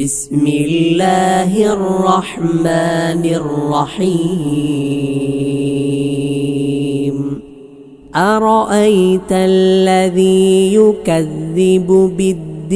بسم الله الرحمن الرحيم. أرأيت الذي يكذب بالدين؟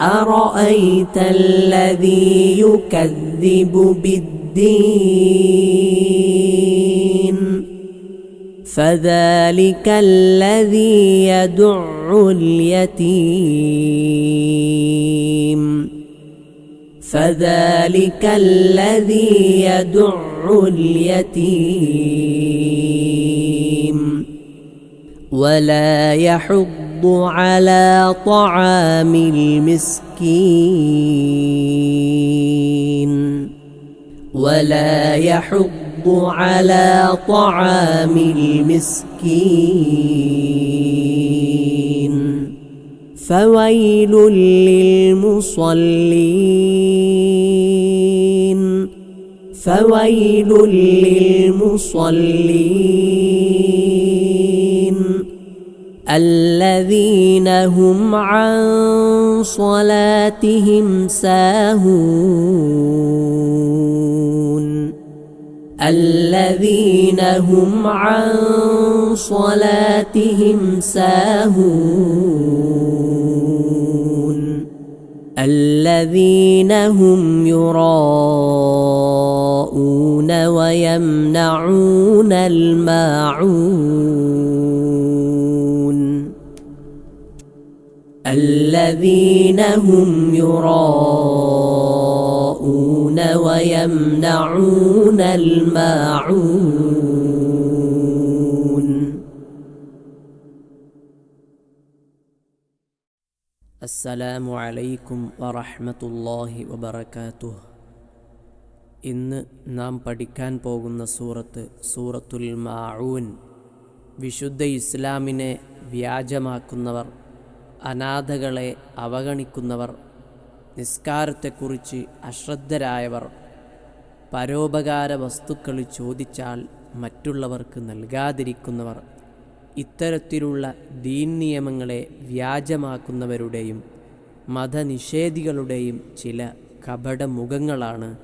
أرأيت الذي يكذب بالدين؟ فذلك الذي يدع اليتيم. فذلك الذي يدع اليتيم. ولا يحض على طعام المسكين. ولا يحض على طعام المسكين. فويل للمصلين. فويل للمصلين. الذين هم عن صلاتهم ساهون. الذين هم عن صلاتهم ساهون. الذين هم يراءون ويمنعون الماعون. الذين هم يراءون ويمنعون الماعون السلام عليكم ورحمة الله وبركاته ഇന്ന് നാം പഠിക്കാൻ പോകുന്ന സൂറത്ത് സൂറത്തുൽ മാഊൻ വിശുദ്ധ ഇസ്ലാമിനെ വ്യാജമാക്കുന്നവർ അനാഥകളെ അവഗണിക്കുന്നവർ നിസ്കാരത്തെക്കുറിച്ച് അശ്രദ്ധരായവർ പരോപകാര വസ്തുക്കൾ ചോദിച്ചാൽ മറ്റുള്ളവർക്ക് നൽകാതിരിക്കുന്നവർ ഇത്തരത്തിലുള്ള ദീൻ നിയമങ്ങളെ വ്യാജമാക്കുന്നവരുടെയും മതനിഷേധികളുടെയും ചില കപടമുഖങ്ങളാണ്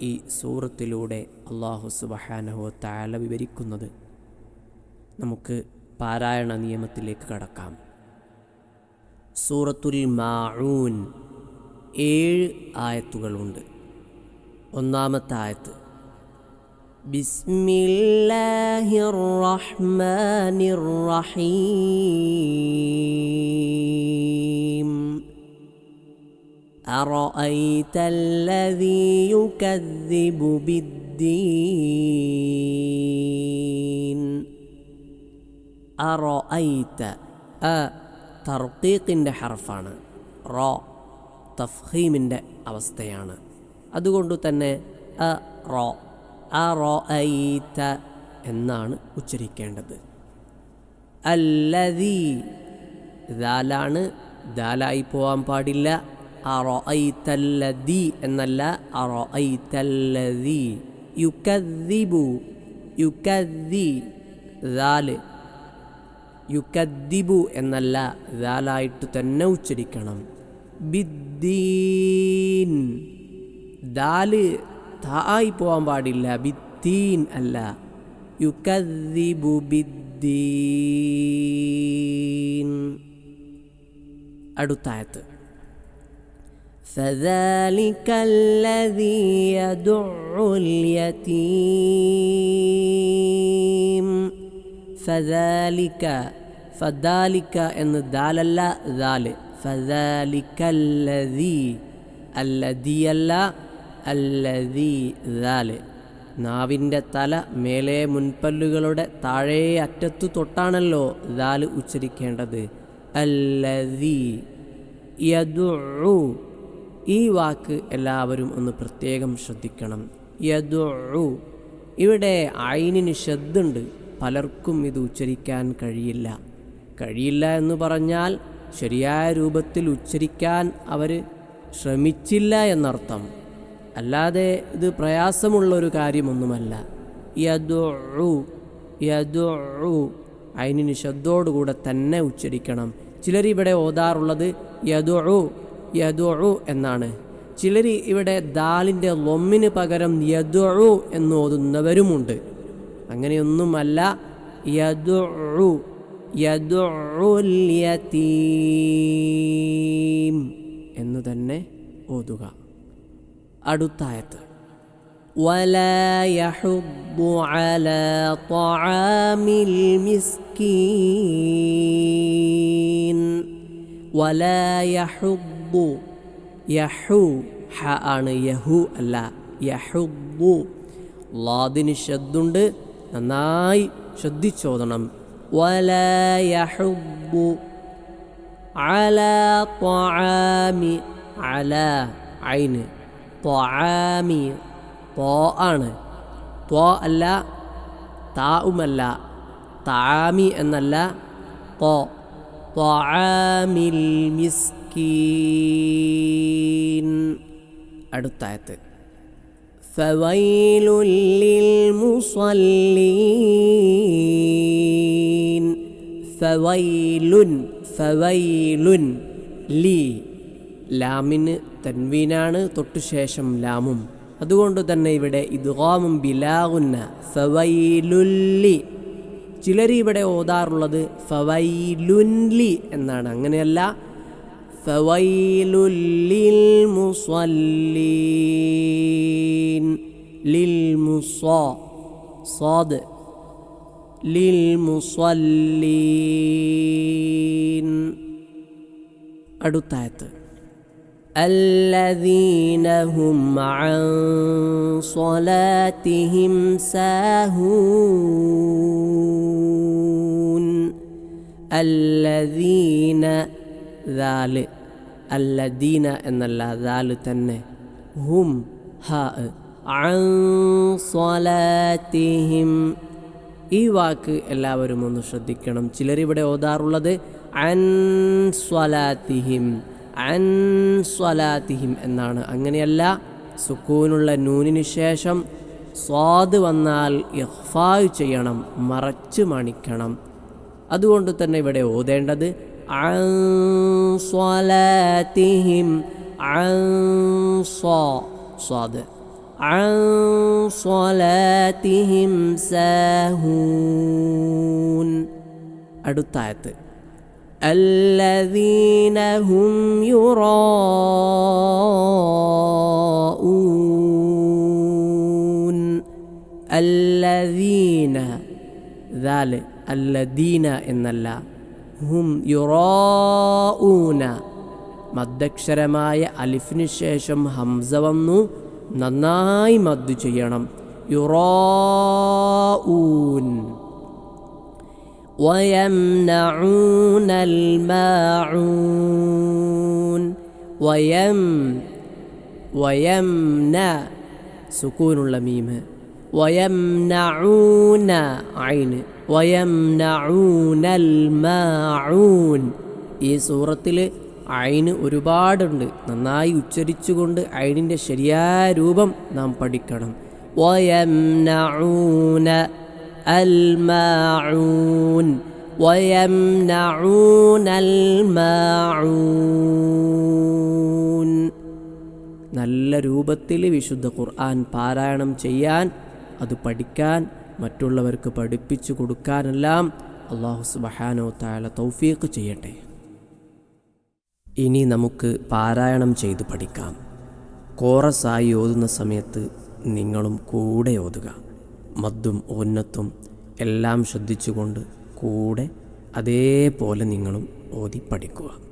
ഈ സൂറത്തിലൂടെ അള്ളാഹു സുബഹാനഹോ താല വിവരിക്കുന്നത്. നമുക്ക് പാരായണ നിയമത്തിലേക്ക് കടക്കാം. സൂറത്തുൽ മാഊൻ ഏഴ് ആയത്തുകളുണ്ട് ഒന്നാമത്തെ ആയത്ത് ബിസ്മില്ലാഹിർ റഹ്മാനിർ റഹീം أرأيت الذي يكذب بالدين أرأيت أ തർക്കീക്കിൻ്റെ ഹർഫാണ് റോ തഫ്ഹീമിന്റെ അവസ്ഥയാണ്. അതുകൊണ്ട് തന്നെ അ റോ അ റോ ഐത്ത എന്നാണ് ഉച്ചരിക്കേണ്ടത്. അല്ലതി ദാലാണ് ദാലായി പോവാൻ പാടില്ല. അറോ ഐത്തല്ലതി എന്നല്ല. അറോ ഐത്തല്ലതി യുക്കദ്ദിബു യുക്കദ്ദി ദാൽ. യുക്കദ്ദിബു എന്നല്ല ദാലായിട്ട് തന്നെ ഉച്ചരിക്കണം. ബിദ്ദീൻ ദാല് തായി പോവാൻ പാടില്ല ബിദ്ദീൻ അല്ല യുക്കദ്ദിബു ബിദ്ദീൻ അടുത്തായത്ത് فذلك الذي يدع اليتيم فذلك فذلك എന്ന് ദാലല്ല ദാല് ഫദാലിക്കല്ലതി അല്ലതി അല്ല അല്ലതി ദാൽ. നാവിന്റെ തല മേലെ മുൻപല്ലുകളുടെ താഴേ അറ്റത്തു തൊട്ടാണല്ലോ ദാൽ ഉച്ചരിക്കേണ്ടത്. അല്ലതി യദുഉ. ഈ വാക്ക് എല്ലാവരും ഒന്ന് പ്രത്യേകം ശ്രദ്ധിക്കണം. യദുഉ. ഇവിടെ അയിനിന് ശ്രദ്ധുണ്ട് പലർക്കും ഇത് ഉച്ചരിക്കാൻ കഴിയില്ല. കഴിയില്ല എന്ന് പറഞ്ഞാൽ ശരിയായ രൂപത്തിൽ ഉച്ചരിക്കാൻ അവർ ശ്രമിച്ചില്ല എന്നർത്ഥം. അല്ലാതെ ഇത് പ്രയാസമുള്ള ഒരു കാര്യമൊന്നുമല്ല. യദു യദുഉ. അതിന് ശബ്ദോടുകൂടെ തന്നെ ഉച്ചരിക്കണം. ചിലർ ഇവിടെ ഓതാറുള്ളത് യദു യദുഉ എന്നാണ്. ചിലർ ഇവിടെ ദാലിന്റെ ലൊമ്മിന് പകരം യദു എന്ന് ഓതുന്നവരുമുണ്ട്. അങ്ങനെയൊന്നുമല്ല യദുഉ. യദുയതീം എന്ന് തന്നെ ഓതുക. അടുത്തായത്ത് ആണ് യഹു അല്ല യഹുബു ലാദിന് ഷദ്ദുണ്ട് നന്നായി ശ്രദ്ധിച്ചോതണം ولا يحض على طعام على عين طعام തോ ആണ് ത്വ അല്ല താവുമല്ല താമി എന്നല്ല തോ ത്വാമിൽ മിസ്കീൻ അടുത്തായത്ത് فويل للمصلين فويل فويل لي ലാമിന് തൻവീനാണ് തൊട്ടുശേഷം ലാമും അതുകൊണ്ട് തന്നെ ഇവിടെ ഇദ്ഗാമും ബിലാകുന്ന ഫവൈലുല്ലി ചിലർ ഇവിടെ ഓതാറുള്ളത് ഫവൈലുൻലി എന്നാണ് അങ്ങനെയല്ല ഫവൈലുല്ലിൽ മുസല്ലീൻ ലിൽ മുസ സാദ് ലിൽ മുസല്ലീൻ അടുത്തായത്ത് الذين هم عن صلاتهم ساهون الذين ദാൽ അല്ല ദീന എന്നല്ല ദാൽ തന്നെ. ഹും ഹാ സ്വലാത്തിഹിം. ഈ വാക്ക് എല്ലാവരും ഒന്ന് ശ്രദ്ധിക്കണം. ചിലരിവിടെ ഓതാറുള്ളത് അൻ സ്വലാത്തിഹിം. അൻ സ്വലാത്തിഹിം എന്നാണ്. അങ്ങനെയല്ല സുക്കൂനുള്ള നൂനിന് ശേഷം സ്വാദ് വന്നാൽ ഇഹ്ഫായ് ചെയ്യണം മറച്ചു മണിക്കണം. അതുകൊണ്ട് തന്നെ ഇവിടെ ഓതേണ്ടത് അൻ സ്വലാത്തിഹിം അൻ സ്വാ സ്വാദ് عن صلاتهم ساهون അടുത്തായത്ത് الذين هم يراءون الذين ذال الذين എന്നല്ല ഹും യുറാഊന മദ്ദക്ഷരമായ അലിഫിന് ശേഷം ഹംസ വന്നു നന്നായി മദ്ദു ചെയ്യണം യുറാഊൻ ويمنعون الماعون ويم ويمنع سكون الميم ويمنعون عين വയംനഊനൽ മാഊൻ ഈ സൂറത്തിൽ അയിന് ഒരുപാടുണ്ട്. നന്നായി ഉച്ചരിച്ചുകൊണ്ട് അയിനിന്റെ ശരിയായ രൂപം നാം പഠിക്കണം. വയംനഊന മാഊൻ മാഊൻ നല്ല രൂപത്തിൽ വിശുദ്ധ ഖുർആൻ പാരായണം ചെയ്യാൻ അത് പഠിക്കാൻ മറ്റുള്ളവർക്ക് പഠിപ്പിച്ചു കൊടുക്കാനെല്ലാം അള്ളാഹു സുബഹാനോ താല തൗഫീഖ് ചെയ്യട്ടെ. ഇനി നമുക്ക് പാരായണം ചെയ്ത് പഠിക്കാം. കോറസായി ഓതുന്ന സമയത്ത് നിങ്ങളും കൂടെ ഓതുക. മദ്ദും ഉന്നത്തും എല്ലാം ശ്രദ്ധിച്ചുകൊണ്ട് കൂടെ അതേപോലെ നിങ്ങളും ഓതി പഠിക്കുക.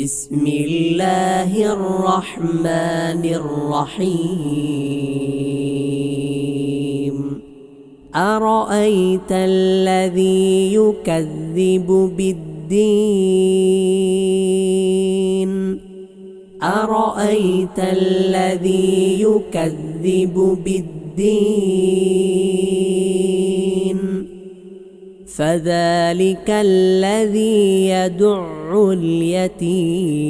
بسم الله الرحمن الرحيم. أرأيت الذي يكذب بالدين؟ أرأيت الذي يكذب بالدين؟ فذلك الذي يدع اليتيم.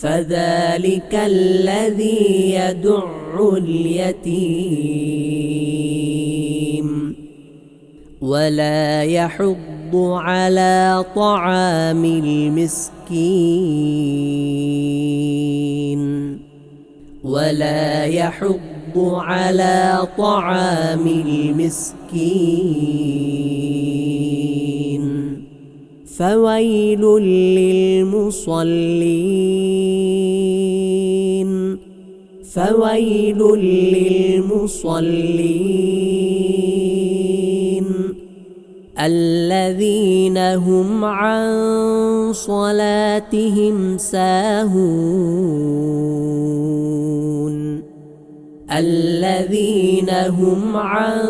فذلك الذي يدع اليتيم. ولا يحض على طعام المسكين. ولا يحض على طعام المسكين. فويل للمصلين. فويل للمصلين. الذين هم عن صلاتهم ساهون. الذين هم عن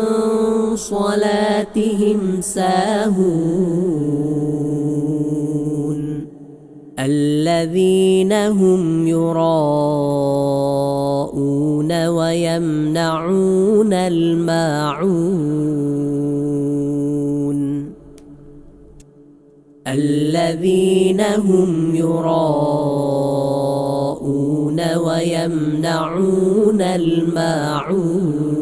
صلاتهم ساهون. الذين هم يراءون ويمنعون الماعون. الذين هم يراءون ويمنعون الماعون.